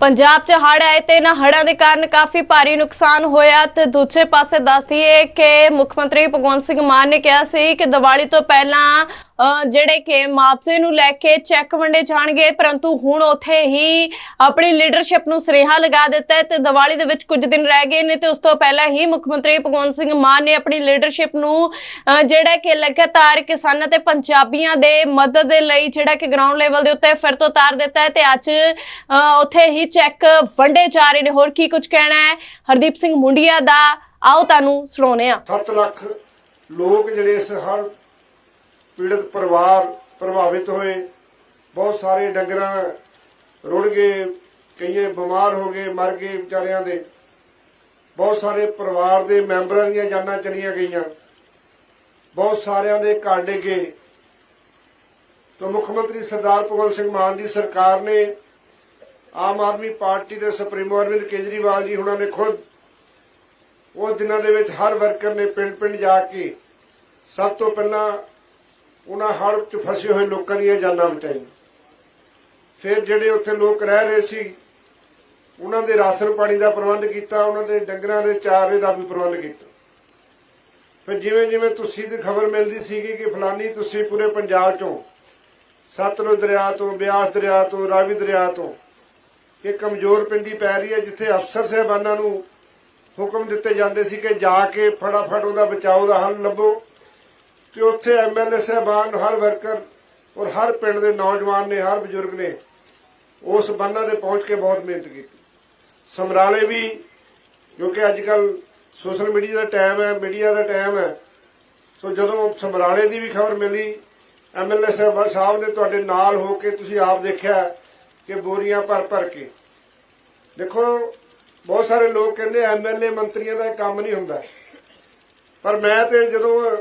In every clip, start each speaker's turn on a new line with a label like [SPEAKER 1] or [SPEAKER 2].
[SPEAKER 1] ਪੰਜਾਬ 'ਚ ਹੜ੍ਹ ਆਏ ਤੇ ਨਾ ਹੜ੍ਹਾਂ ਦੇ ਕਾਰਨ ਕਾਫੀ ਭਾਰੀ ਨੁਕਸਾਨ ਹੋਇਆ ਤੇ ਦੂਜੇ ਪਾਸੇ ਦੱਸਦੀਏ ਕਿ ਮੁੱਖ ਮੰਤਰੀ ਭਗਵੰਤ ਸਿੰਘ ਮਾਨ ਨੇ ਕਿਹਾ ਸੀ ਕਿ ਦੀਵਾਲੀ ਤੋਂ ਪਹਿਲਾਂ ਜਿਹੜੇ ਕਿ ਮੁਆਵਜ਼ੇ ਨੂੰ ਲੈ ਕੇ ਚੈੱਕ ਵੰਡੇ ਜਾਣਗੇ ਪਰੰਤੂ ਹੁਣ ਉਥੇ ਹੀ ਆਪਣੀ ਲੀਡਰਸ਼ਿਪ ਨੂੰ ਸਰੇਹਾ ਲਗਾ ਦਿੱਤਾ ਤੇ ਦੀਵਾਲੀ ਦੇ ਵਿੱਚ ਕੁਝ ਦਿਨ ਰਹਿ ਗਏ ਨੇ ਤੇ ਉਸ ਤੋਂ ਪਹਿਲਾਂ ਹੀ ਮੁੱਖ ਮੰਤਰੀ ਭਗਵੰਤ ਸਿੰਘ ਮਾਨ ਨੇ ਆਪਣੀ ਲੀਡਰਸ਼ਿਪ ਨੂੰ ਜਿਹੜਾ ਕਿ ਲਗਾਤਾਰ ਕਿਸਾਨਾਂ ਤੇ ਪੰਜਾਬੀਆਂ ਦੇ ਮਦਦ ਦੇ ਲਈ ਜਿਹੜਾ ਕਿ ਗਰਾਊਂਡ ਲੈਵਲ ਦੇ ਉੱਤੇ ਫਿਰ ਤੋਂ ਉਤਾਰ ਦਿੱਤਾ ਹੈ ਤੇ ਅੱਜ ਅ, ਉੱਥੇ ਹੀ ਚੈੱਕ ਵੰਡੇ ਜਾ ਰਹੇ ਨੇ। ਹੋਰ ਕੀ ਕੁਝ ਕਹਿਣਾ ਹੈ? ਹਰਦੀਪ ਸਿੰਘ ਮੁੰਡੀਆ ਦਾ ਆਓ ਤੁਹਾਨੂੰ ਸੁਣਾਉਂਦੇ ਆ
[SPEAKER 2] 7 ਲੱਖ ਲੋਕ ਜਿਹੜੇ ਇਸ ਹੜ੍ਹ ਪੀੜਤ ਪਰਿਵਾਰ ਪ੍ਰਭਾਵਿਤ ਹੋਏ। ਬਹੁਤ ਸਾਰੇ ਡੰਗਰਾਂ ਰੁੜ ਗਏ, ਕਈਏ ਬਿਮਾਰ ਹੋ ਗਏ, ਮਰ ਗਏ ਵਿਚਾਰਿਆਂ ਦੇ। ਬਹੁਤ ਸਾਰੇ ਪਰਿਵਾਰ ਦੇ ਮੈਂਬਰਾਂ ਦੀਆਂ ਜਾਨਾਂ ਚਲੀਆਂ ਗਈਆਂ। ਬਹੁਤ ਸਾਰਿਆਂ ਦੇ ਘਰ ਡਿੱਗੇ ਤੋਂ ਮੁੱਖ ਮੰਤਰੀ ਸਰਦਾਰ ਭਗਵੰਤ ਸਿੰਘ ਮਾਨ ਦੀ ਸਰਕਾਰ ਨੇ ਆਮ ਆਦਮੀ ਪਾਰਟੀ ਦੇ ਸੁਪਰੀਮੋ ਅਰਵਿੰਦ ਕੇਜਰੀਵਾਲ ਜੀ ਹੁਣਾਂ ਨੇ ਖੁਦ ਉਹ ਦਿਨਾਂ ਦੇ ਵਿੱਚ ਹਰ ਵਰਕਰ ਨੇ ਪਿੰਡ-ਪਿੰਡ ਜਾ ਕੇ ਸਭ ਤੋਂ ਪਹਿਲਾਂ ਉਹਨਾਂ ਹੜ੍ਹ 'ਚ ਫਸੇ ਹੋਏ ਲੋਕਾਂ ਦੀਆਂ ਜਾਨਾਂ ਬਚਾਈਆਂ। ਫਿਰ ਜਿਹੜੇ ਉੱਥੇ ਲੋਕ ਰਹਿ ਰਹੇ ਸੀ, ਉਹਨਾਂ ਦੇ ਰਾਸ਼ਨ ਪਾਣੀ ਦਾ ਪ੍ਰਬੰਧ ਕੀਤਾ, ਉਹਨਾਂ ਦੇ ਡੰਗਰਾਂ ਦੇ ਚਾਰੇ ਦਾ ਵੀ ਪ੍ਰਬੰਧ ਕੀਤਾ। ਫਿਰ ਜਿਵੇਂ ਜਿਵੇਂ ਤੁਸੀਂ ਦੀ ਖਬਰ ਮਿਲਦੀ ਸੀਗੀ ਕਿ ਫਲਾਨੀ ਤੁਸੀਂ ਪੂਰੇ ਪੰਜਾਬ 'ਚੋਂ, ਸਤਲੁਜ ਦਰਿਆ ਤੋਂ, ਬਿਆਸ ਦਰਿਆ ਤੋਂ, ਰਾਵੀ ਦਰਿਆ ਤੋਂ ਕਿ ਕਮਜ਼ੋਰ ਪਿੰਡੀ ਪੈ ਰਹੀ ਹੈ, ਜਿੱਥੇ ਅਫਸਰ ਸਾਹਿਬਾਨਾਂ ਨੂੰ ਹੁਕਮ ਦਿੱਤੇ ਜਾਂਦੇ ਸੀ ਕਿ ਜਾ ਕੇ ਫਟਾਫਟ ਉਹਦਾ ਬਚਾਓ ਦਾ ਹੱਲ ਲੱਭੋ। ਤੇ ਉੱਥੇ ਐਮਐਲਏ ਸਾਹਿਬਾਨ ਹਰ ਵਰਕਰ ਔਰ ਹਰ ਪਿੰਡ ਦੇ ਨੌਜਵਾਨ ਨੇ, ਹਰ ਬਜ਼ੁਰਗ ਨੇ ਉਸ ਬੰਨਾਂ ਦੇ ਪਹੁੰਚ ਕੇ ਬਹੁਤ ਮਿਹਨਤ ਕੀਤੀ। ਸਮਰਾਲੇ ਵੀ ਕਿਉਂਕਿ ਅੱਜ ਕੱਲ ਸੋਸ਼ਲ ਮੀਡੀਆ ਦਾ ਟਾਈਮ ਹੈ, ਮੀਡੀਆ ਦਾ ਟਾਈਮ ਹੈ, ਸੋ ਜਦੋਂ ਸਮਰਾਲੇ ਦੀ ਵੀ ਖਬਰ ਮਿਲੀ ਐਮਐਲਏ ਸਾਹਿਬ ਸਾਹਿਬ ਨੇ ਤੁਹਾਡੇ ਨਾਲ ਹੋ ਕੇ ਤੁਸੀਂ ਆਪ ਦੇਖਿਆ ਕਿ ਬੋਰੀਆਂ ਭਰ ਭਰ ਕੇ। ਦੇਖੋ, ਬਹੁਤ ਸਾਰੇ ਲੋਕ ਕਹਿੰਦੇ ਐਮਐਲਏ ਮੰਤਰੀਆਂ ਦਾ ਕੰਮ ਨਹੀਂ ਹੁੰਦਾ। ਪਰ ਮੈਂ ਤੇ ਜਦੋਂ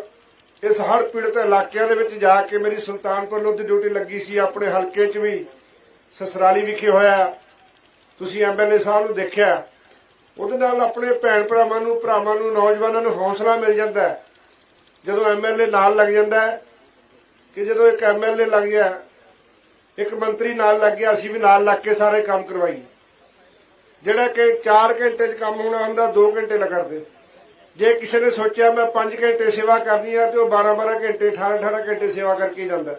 [SPEAKER 2] ਇਸ ਹੜ੍ਹ ਪੀੜਤ ਇਲਾਕਿਆਂ ਦੇ ਵਿੱਚ ਜਾ ਕੇ ਮੇਰੀ ਸੁਲਤਾਨਪੁਰ ਲੋਧੀ ਦੀ ਡਿਊਟੀ ਲੱਗੀ ਸੀ, ਆਪਣੇ ਹਲਕੇ 'ਚ ਵੀ ਸਸਰਾਲੀ ਵਿਖੇ ਹੋਇਆ। ਤੁਸੀਂ ਐਮਐਲਏ ਸਾਹਿਬ ਨੂੰ ਦੇਖਿਆ। ਉਹਦੇ ਨਾਲ ਆਪਣੇ ਭੈਣ ਭਰਾਵਾਂ ਨੂੰ ਭਰਾਵਾਂ ਨੂੰ, ਨੌਜਵਾਨਾਂ ਨੂੰ ਹੌਸਲਾ ਮਿਲ ਜਾਂਦਾ ਹੈ। ਜਦੋਂ ਐਮਐਲਏ ਨਾਲ ਲੱਗ ਜਾਂਦਾ ਕਿ ਜਦੋਂ ਇੱਕ ਐਮਐਲਏ ਲੱਗ ਗਿਆ, ਇੱਕ ਮੰਤਰੀ ਨਾਲ ਲੱਗ ਗਿਆ, ਅਸੀਂ ਵੀ ਨਾਲ ਲੱਗ ਕੇ ਸਾਰੇ ਕੰਮ ਕਰਵਾਈਏ। ਜਿਹੜਾ ਕਿ 4 ਘੰਟੇ 'ਚ ਕੰਮ ਹੋਣਾ ਹੁੰਦਾ 2 ਘੰਟੇ ਲੱਗਦੇ। ਜੇ ਕਿਸੇ ਨੇ ਸੋਚਿਆ ਮੈਂ 5 ਘੰਟੇ ਸੇਵਾ ਕਰਨੀ ਆ ਤੇ ਉਹ 12-12 ਘੰਟੇ 18-18 ਘੰਟੇ ਸੇਵਾ ਕਰਕੇ ਜਾਂਦਾ।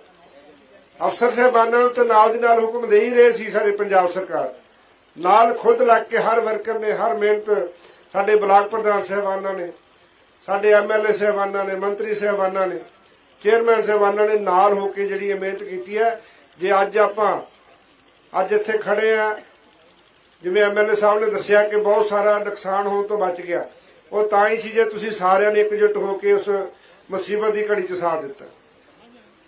[SPEAKER 2] ਅਫਸਰ ਸਾਹਿਬਾਨਾਂ ਨੂੰ ਤਾਂ ਨਾਲ ਦੀ ਨਾਲ ਹੁਕਮ ਦੇ ਹੀ ਰਹੇ ਸੀ ਸਾਡੇ ਪੰਜਾਬ ਸਰਕਾਰ। ਨਾਲ ਖੁਦ ਲੱਗ ਕੇ ਹਰ ਵਰਕਰ ਨੇ, ਹਰ ਮਿਹਨਤ ਸਾਡੇ ਬਲਾਕ ਪ੍ਰਧਾਨ ਸਾਹਿਬਾਨਾਂ ਨੇ, ਸਾਡੇ ਐਮਐਲਏ ਸਾਹਿਬਾਨਾਂ ਨੇ, ਮੰਤਰੀ ਸਾਹਿਬਾਨਾਂ ਨੇ, ਚੇਅਰਮੈਨ ਸਾਹਿਬਾਨਾਂ ਨੇ ਨਾਲ ਹੋ ਕੇ ਜਿਹੜੀ ਇਹ ਮਿਹਨਤ ਕੀਤੀ ਹੈ। ਜੇ ਅੱਜ ਆਪਾਂ, ਅੱਜ ਇੱਥੇ ਖੜੇ ਆ, ਜਿਵੇਂ ਐਮਐਲਏ ਸਾਹਿਬ ਨੇ ਦੱਸਿਆ ਕਿ ਬਹੁਤ ਸਾਰਾ ਨੁਕਸਾਨ ਹੋਣ ਤੋਂ ਬਚ ਗਿਆ। ਉਹ ਤਾਂ ਹੀ ਸੀ ਜੇ ਤੁਸੀਂ ਸਾਰਿਆਂ ਨੇ ਇਕਜੁੱਟ ਹੋ ਕੇ ਉਸ ਮੁਸੀਬਤ ਦੀ ਘੜੀ 'ਚ ਸਾਥ ਦਿੱਤਾ।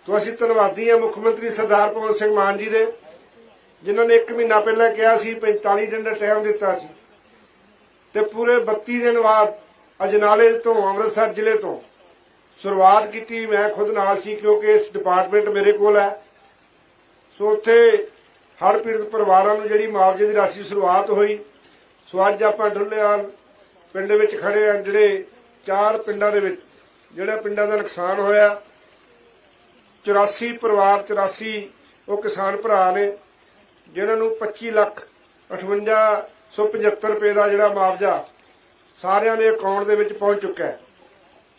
[SPEAKER 2] ਤੋਂ ਅਸੀਂ ਧੰਨਵਾਦੀ ਹਾਂ ਮੁੱਖ ਮੰਤਰੀ ਸਰਦਾਰ ਭਗਵੰਤ ਸਿੰਘ ਮਾਨ ਜੀ ਦੇ, ਜਿਨ੍ਹਾਂ ਨੇ 1 ਮਹੀਨਾ ਪਹਿਲਾਂ ਕਿਹਾ ਸੀ 45 ਦਿਨ ਦਾ ਟਾਈਮ ਦਿੱਤਾ ਸੀ। ਤੇ ਪੂਰੇ 32 ਦਿਨ ਬਾਅਦ ਅਜਨਾਲੇ ਤੋਂ, ਅੰਮ੍ਰਿਤਸਰ ਜ਼ਿਲ੍ਹੇ ਤੋਂ ਸ਼ੁਰੂਆਤ ਕੀਤੀ। ਮੈਂ ਖੁਦ ਨਾਲ ਸੀ, ਕਿਉਂਕਿ ਇਸ ਡਿਪਾਰਟਮੈਂਟ ਮੇਰੇ ਕੋਲ ਹੈ। ਸੋ ਉੱਥੇ ਹਰ ਪੀੜਤ ਪਰਿਵਾਰਾਂ ਨੂੰ ਜਿਹੜੀ ਮੁਆਵਜ਼ੇ ਦੀ ਰਾਸ਼ੀ ਸ਼ੁਰੂਆਤ ਹੋਈ, ਸੋ ਅੱਜ ਆਪਾਂ ਢੁੱਲੇਵਾਲ ਪਿੰਡ ਵਿੱਚ ਖੜੇ ਆ ਜਿਹੜੇ ਚਾਰ ਪਿੰਡਾਂ ਦੇ ਵਿੱਚ, ਜਿਹੜਾ ਪਿੰਡਾਂ ਦਾ ਨੁਕਸਾਨ ਹੋਇਆ 84 ਪਰਿਵਾਰ 84 ਉਹ ਕਿਸਾਨ ਭਰਾ ਨੇ, ਜਿਨ੍ਹਾਂ ਨੂੰ 25 ਲੱਖ 5875 ਰੁਪਏ ਦਾ ਜਿਹੜਾ ਮੁਆਵਜ਼ਾ ਸਾਰਿਆਂ ਦੇ ਅਕਾਊਂਟ ਦੇ ਵਿੱਚ ਪਹੁੰਚ ਚੁੱਕਾ ਹੈ।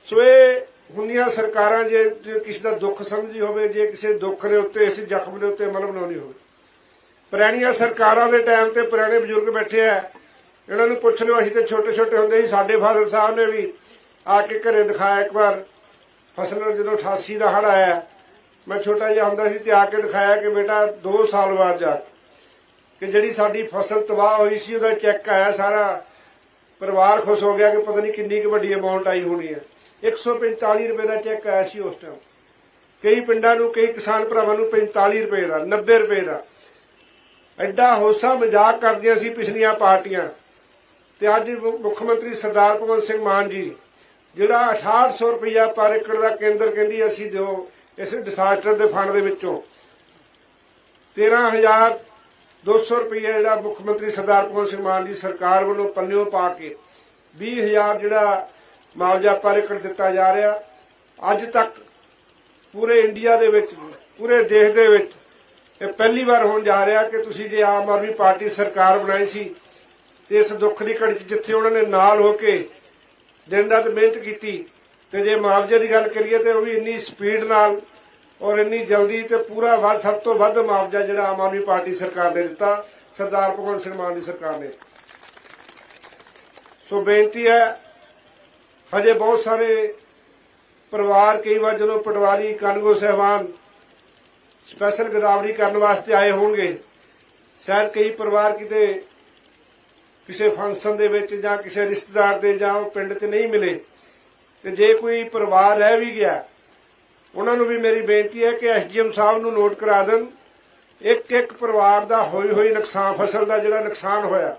[SPEAKER 2] ਸੋ ਇਹ ਹੁੰਦੀਆਂ ਸਰਕਾਰਾਂ ਜੇ ਕਿਸੇ ਦਾ ਦੁੱਖ ਸਮਝੀ ਹੋਵੇ, ਜੇ ਕਿਸੇ ਦੁੱਖ ਦੇ ਉੱਤੇ ਇਸ ਜ਼ਖਮ ਦੇ ਉੱਤੇ ਅਮਲ ਬਣਾਉਣੀ ਹੋਵੇ। ਪੁਰਾਣੀਆਂ ਸਰਕਾਰਾਂ ਦੇ ਟਾਈਮ ਤੇ ਪੁਰਾਣੇ ਬਜ਼ੁਰਗ ਬੈਠੇ ਆ ਇਹਨਾਂ ਨੂੰ ਪੁੱਛ ਲਿਓ, ਅਸੀਂ ਤੇ ਛੋਟੇ ਛੋਟੇ ਹੁੰਦੇ ਸੀ, ਸਾਡੇ ਫਾਦਰ ਸਾਹਿਬ ਨੇ ਵੀ ਆ ਕੇ ਘਰੇ ਦਿਖਾਇਆ ਇੱਕ ਵਾਰ। ਫਸਲ ਜਦੋਂ 88 ਦਾ ਹੜ ਆਇਆ, ਮੈਂ ਛੋਟਾ ਜਿਹਾ ਹੁੰਦਾ ਸੀ ਤੇ ਆ ਕੇ ਦਿਖਾਇਆ ਕਿ ਬੇਟਾ 2 ਸਾਲ ਬਾਅਦ ਜਾ ਕਿ ਜਿਹੜੀ ਸਾਡੀ ਫਸਲ ਤਬਾਹ ਹੋਈ ਸੀ, ਉਹਦਾ ਚੈੱਕ ਆਇਆ ਸਾਰਾ। ਪਰਿਵਾਰ ਖੁਸ਼ ਹੋ ਗਿਆ ਕਿ ਪਤਾ ਨਹੀਂ ਕਿੰਨੀ ਕੁ ਵੱਡੀ ਅਮਾਉਂਟ ਆਈ ਹੋਣੀ ਹੈ। 145 ਰੁਪਏ ਦਾ ਚੈੱਕ ਆਇਆ ਸੀ ਉਸ ਟਾਈਮ ਕਈ ਪਿੰਡਾਂ ਨੂੰ, ਕਈ ਕਿਸਾਨ ਭਰਾਵਾਂ ਨੂੰ 45 ਰੁਪਏ ਦਾ 90 ਰੁਪਏ ਦਾ। ਐਡਾ ਹੋਸਾ ਮਜ਼ਾਕ ਕਰਦੀਆਂ ਸੀ ਪਿਛਲੀਆਂ ਪਾਰਟੀਆਂ। ਤੇ ਅੱਜ ਮੁੱਖ ਮੰਤਰੀ ਸਰਦਾਰ ਭਗਵੰਤ ਸਿੰਘ ਮਾਨ ਜੀ, ਜਿਹੜਾ 6800 ਰੁਪਇਆ ਪਰ ਏਕੜ ਦਾ ਕੇਂਦਰ ਕਹਿੰਦੀ ਅਸੀਂ ਦਿਓ ਇਸ ਡਿਸਾਸਟਰ ਦੇ ਫੰਡ ਦੇ ਵਿੱਚੋਂ 13200 ਰੁਪਇਆ ਜਿਹੜਾ ਮੁੱਖ ਮੰਤਰੀ ਸਰਦਾਰ ਭਗਵੰਤ ਸਿੰਘ ਮਾਨ ਦੀ ਸਰਕਾਰ ਵੱਲੋਂ ਪੱਲਿਓਂ ਪਾ ਕੇ 20000 ਜਿਹੜਾ ਮੁਆਵਜ਼ਾ ਪਰ ਏਕੜ ਦਿੱਤਾ ਜਾ ਰਿਹਾ। ਅੱਜ ਤੱਕ ਪੂਰੇ ਇੰਡੀਆ ਦੇ ਵਿੱਚ, ਪੂਰੇ ਦੇਸ਼ ਦੇ ਵਿੱਚ ਇਹ ਪਹਿਲੀ ਵਾਰ ਹੋਣ ਜਾ ਰਿਹਾ ਕਿ ਤੁਸੀਂ ਜੇ ਆਮ ਆਦਮੀ ਪਾਰਟੀ ਸਰਕਾਰ ਬਣਾਈ ਸੀ ਤੇ ਇਸ ਦੁੱਖ ਦੀ ਘੜੀ 'ਚ ਜਿੱਥੇ ਉਹਨਾਂ ਨੇ ਨਾਲ ਹੋ ਕੇ ਦਿਨ ਰਾਤ ਮਿਹਨਤ ਕੀਤੀ ਤੇ ਜੇ ਮੁਆਵਜ਼ੇ ਦੀ ਗੱਲ ਕਰੀਏ ਤੇ ਉਹ ਵੀ ਇੰਨੀ ਸਪੀਡ ਨਾਲ ਔਰ ਇੰਨੀ ਜਲਦੀ ਤੇ ਪੂਰਾ ਵੱਧ, ਸਭ ਤੋਂ ਵੱਧ ਮੁਆਵਜ਼ਾ ਜਿਹੜਾ ਆਮ ਆਦਮੀ ਪਾਰਟੀ ਸਰਕਾਰ ਨੇ ਦਿੱਤਾ, ਸਰਦਾਰ ਭਗਵੰਤ ਸਿੰਘ ਮਾਨ ਦੀ ਸਰਕਾਰ ਨੇ। ਸੋ ਬੇਨਤੀ ਹੈ, ਹਜੇ ਬਹੁਤ ਸਾਰੇ ਪਰਿਵਾਰ, ਕਈ ਵਾਰ ਜਦੋਂ ਪਟਵਾਰੀ ਕਾਨੂੰਗੋ ਸਹਿਬਾਨ ਸਪੈਸ਼ਲ ਗਦਾਵਰੀ ਕਰਨ ਵਾਸਤੇ ਆਏ ਹੋਣਗੇ, ਸ਼ਾਇਦ ਕਈ ਪਰਿਵਾਰ ਕਿਤੇ ਕਿਸੇ ਫੰਕਸ਼ਨ ਦੇ ਵਿੱਚ ਜਾਂ ਕਿਸੇ ਰਿਸ਼ਤੇਦਾਰ ਦੇ ਜਾਂ ਉਹ ਪਿੰਡ 'ਚ ਨਹੀਂ ਮਿਲੇ, ਤੇ ਜੇ ਕੋਈ ਪਰਿਵਾਰ ਰਹਿ ਵੀ ਗਿਆ, ਉਹਨਾਂ ਨੂੰ ਵੀ ਮੇਰੀ ਬੇਨਤੀ ਹੈ ਕਿ ਐਸਡੀਐਮ ਸਾਹਿਬ ਨੂੰ ਨੋਟ ਕਰਾ ਦੇਣ। ਇੱਕ ਇੱਕ ਪਰਿਵਾਰ ਦਾ ਹੋਈ ਹੋਈ ਨੁਕਸਾਨ, ਫਸਲ ਦਾ ਜਿਹੜਾ ਨੁਕਸਾਨ ਹੋਇਆ,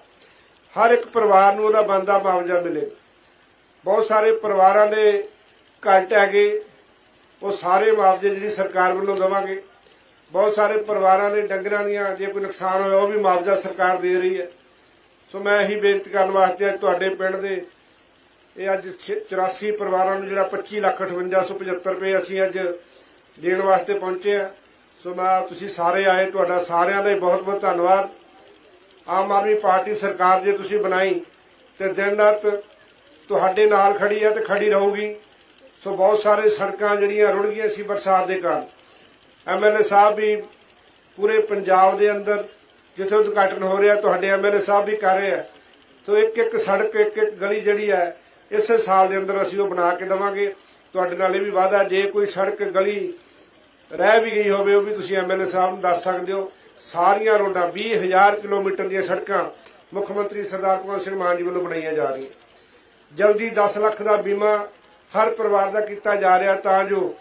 [SPEAKER 2] ਹਰ ਇੱਕ ਪਰਿਵਾਰ ਨੂੰ ਉਹਦਾ ਬੰਦਾ ਮੁਆਵਜ਼ਾ ਮਿਲੇ। ਬਹੁਤ ਸਾਰੇ ਪਰਿਵਾਰਾਂ ਦੇ ਘਰ ਹੈਗੇ, ਉਹ ਸਾਰੇ ਮੁਆਵਜ਼ੇ ਜਿਹੜੀ ਸਰਕਾਰ ਵੱਲੋਂ ਦੇਵਾਂਗੇ। ਬਹੁਤ ਸਾਰੇ ਪਰਿਵਾਰਾਂ ਦੇ ਡੰਗਰਾਂ ਦੀਆਂ ਜੇ ਕੋਈ ਨੁਕਸਾਨ ਹੋਇਆ, ਉਹ ਵੀ ਮੁਆਵਜ਼ਾ ਸਰਕਾਰ ਦੇ ਰਹੀ ਹੈ। ਸੋ ਮੈਂ ਇਹੀ ਬੇਨਤੀ ਕਰਨ ਵਾਸਤੇ ਤੁਹਾਡੇ ਪਿੰਡ ਦੇ ਇਹ ਅੱਜ ਛ- 84 ਪਰਿਵਾਰਾਂ ਨੂੰ ਜਿਹੜਾ 25 ਲੱਖ 5875 ਰੁਪਏ ਅਸੀਂ ਅੱਜ ਦੇਣ ਵਾਸਤੇ ਪਹੁੰਚੇ ਆ ਸੋ ਮੈਂ ਤੁਸੀਂ ਸਾਰੇ ਆਏ, ਤੁਹਾਡਾ ਸਾਰਿਆਂ ਦਾ ਬਹੁਤ ਬਹੁਤ ਧੰਨਵਾਦ। ਆਮ ਆਦਮੀ ਪਾਰਟੀ ਸਰਕਾਰ ਜੇ ਤੁਸੀਂ ਬਣਾਈ, ਤੇ ਦਿਨ ਰਾਤ ਤੁਹਾਡੇ ਨਾਲ ਖੜੀ ਹੈ ਤੇ ਖੜੀ ਰਹੂਗੀ। ਸੋ ਬਹੁਤ ਸਾਰੇ ਸੜਕਾਂ ਜਿਹੜੀਆਂ ਰੁੜ ਗਈਆਂ ਸੀ ਬਰਸਾਤ ਦੇ ਕਾਰਨ। ਐਮਐਲਏ ਸਾਹਿਬ ਵੀ ਪੂਰੇ ਪੰਜਾਬ ਦੇ ਅੰਦਰ ਜਿੱਥੇ ਉਦਘਾਟਨ ਹੋ ਰਿਹਾ, ਤੁਹਾਡੇ ਐਮਐਲਏ ਸਾਹਿਬ ਵੀ ਕਰ ਰਹੇ ਆ। ਸੋ ਇੱਕ ਇੱਕ ਸੜਕ, ਇੱਕ ਇੱਕ ਗਲੀ ਜਿਹੜੀ ਹੈ ਇਸੇ ਸਾਲ ਦੇ ਅੰਦਰ ਅਸੀਂ ਉਹ ਬਣਾ ਕੇ ਦੇਵਾਂਗੇ। ਤੁਹਾਡੇ ਨਾਲ ਇਹ ਵੀ ਵਾਅਦਾ, ਜੇ ਕੋਈ ਸੜਕ, ਗਲੀ ਰਹਿ ਵੀ ਗਈ ਹੋਵੇ, ਉਹ ਵੀ ਤੁਸੀਂ ਐਮਐਲਏ ਸਾਹਿਬ ਨੂੰ ਦੱਸ ਸਕਦੇ ਹੋ। ਸਾਰੀਆਂ ਰੋਡਾਂ 20000 ਕਿਲੋਮੀਟਰ ਦੀਆਂ ਸੜਕਾਂ ਮੁੱਖ ਮੰਤਰੀ ਸਰਦਾਰ ਭਗਵੰਤ ਸਿੰਘ ਮਾਨ ਜੀ ਵੱਲੋਂ ਬਣਾਈਆਂ ਜਾ ਰਹੀਆਂ। ਜਲਦੀ 10 ਲੱਖ ਦਾ ਬੀਮਾ ਹਰ ਪਰਿਵਾਰ ਦਾ ਕੀਤਾ ਜਾ ਰਿਹਾ, ਤਾਂ ਜੋ